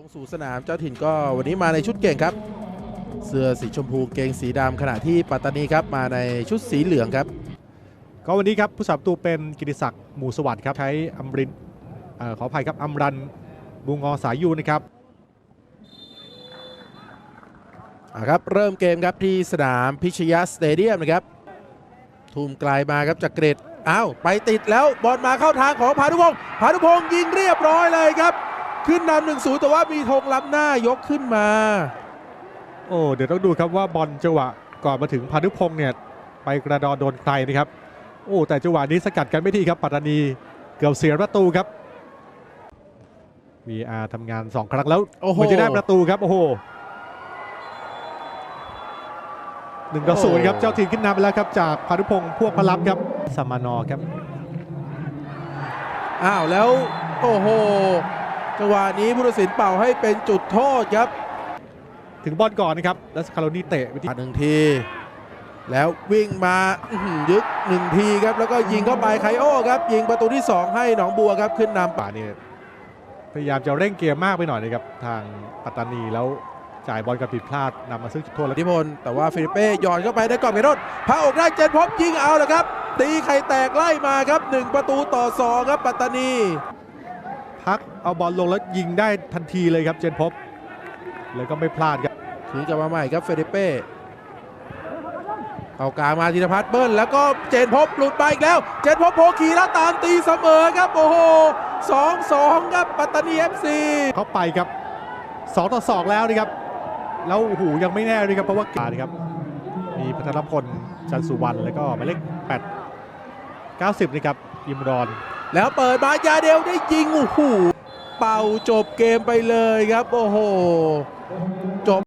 ลงสู่สนามเจ้าถิ่นก็วันนี้มาในชุดเก่งครับ เสื้อสีชมพูเกงสีดำขณะที่ปัตตานีครับมาในชุดสีเหลืองครับ ก็วันนี้ครับผู้สาประตูเป็นกิติศักดิ์หมู่สวัสดิ์ครับใช้อัมรินเอ่อขออภัยครับอัมรันบูงอสายยูนะครับอะครับเริ่มเกมครับที่สนามพิชยาสเตเดียมนะครับทุ่มไกลมาครับจากเกรดอ้าวไปติดแล้วบอลมาเข้าทางของพานุพงศ์พานุพงศ์ยิงเรียบร้อยเลยครับ ขึ้นนำหนึ่งศูนย์แต่ว่ามีธงล้ำหน้ายกขึ้นมา โอ้เดี๋ยวต้องดูครับว่าบอลจังหวะก่อนมาถึงพานุพงษ์เนี่ยไปกระดอนโดนใครนะครับ โอ้แต่จังหวะนี้สกัดกันไม่ดีครับปัตตานีเกือบเสียประตูครับ VR ทำงาน 2 ครั้งแล้วโอ้โหเหมือนจะได้ประตูครับ โอ้โหหนึ่งต่อศูนย์ครับ เจ้าถิ่นขึ้นนำไปแล้วครับ จากพานุพงษ์พวกพลับครับสมานอครับ อ้าวแล้ว โอ้โห จังหวะนี้ผู้ตัดสินเป่าให้เป็นจุดโทษครับ ถึงบอลก่อนนะครับแล้วสคาโลนี่เตะไปที่หนึ่งที แล้ววิ่งมาอื้อหือยึกหนึ่งทีครับ แล้วก็ยิงเข้าไปไคโอครับ ยิงประตูที่ 2 ให้หนองบัวครับขึ้นนำป่าเนี่ยพยายามจะเร่งเกมมากไปหน่อยนะครับทางปัตตานีแล้วจ่ายบอลกันผิดพลาดนำมาซึ่งจุดโทษแล้วอิทธิพลแต่ว่าฟิลิปเป้หย่อนเข้าไปได้กรอบเขตโทษพระอกได้เจนพบยิงเอาแหละครับ ตีไข่แตกไล่มาครับ 1 ประตูต่อ2ครับปัตตานี พักเอาบอลลงแล้วยิงได้ทันทีเลยครับเจนพบแล้วก็ไม่พลาดครับถือกลับมาใหม่ครับเฟลิปเป้เอากลางมาธีรพัฒน์เบิ้ลแล้วก็เจนพบหลุดไปอีกแล้ว เจนพบโผขี่แล้วตามตีเสมอครับโอ้โห2-2ครับปัตตานี FC เข้าไปครับ2ต่อ2แล้วนะครับแล้วโอ้โหยังไม่แน่เลยครับเพราะว่าการนะครับมีพัทรพลจันทร์สุวรรณแล้วก็หมายเลข8 90นะครับอิมรอน แล้วเปิดมายาเดลได้ยิงโอ้โหเป่าจบเกมไปเลยครับ โอ้โห จบ